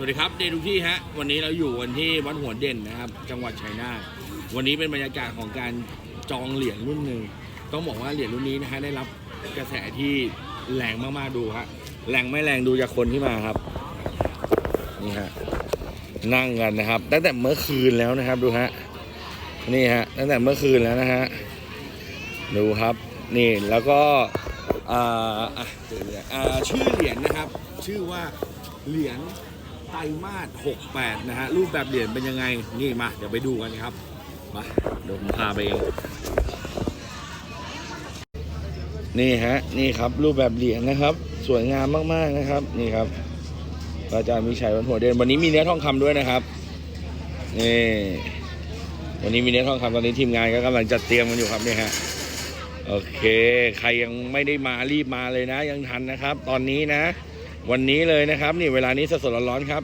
สวัสดีครับเดทุกที่ฮะวันนี้เราอยู่กันที่วัดหัวเด่นนะครับ จังหวัดชัยนาทวันนี้เป็นบรรยากาศของการจองเหรียญรุ่นหนึ่งต้องบอกว่าเหรียญรุ่นนี้นะฮะได้รับกระแสที่แรงมากๆดูฮะแรงไม่แรงดูจากคนที่มาครับนี่ฮะนั่งกันนะครับ ตั้งแต่เมื่อคืนแล้วนะครับดูฮะนี่ฮะตั้งแต่เมื่อคืนแล้วนะฮะดูครับนี่แล้วก็อ่าอะเดี๋ยวนะอ่าชื่อเหรียญนะครับ ชื่อว่าเหรียญ ไตรมาส68 นะฮะ รูปแบบเหรียญเป็นยังไง นี่มา เดี๋ยวไปดูกันครับ มาเดี๋ยวผมพาไปเอง นี่ฮะ นี่ครับ รูปแบบเหรียญนะครับ สวยงามมากๆนะครับ นี่ครับ อาจารย์มีชัยวันหัวเด่นวันนี้มีเนื้อทองคำด้วยนะครับ นี่ วันนี้มีเนื้อทองคำตอนนี้ทีมงานก็กำลังจัดเตรียมกันอยู่ครับนี่ฮะโอเค ใครยังไม่ได้มารีบมาเลยนะ ยังทันนะครับ ตอนนี้นะ วันนี้เลยนะครับ นี่เวลานี้สดๆร้อนๆครับ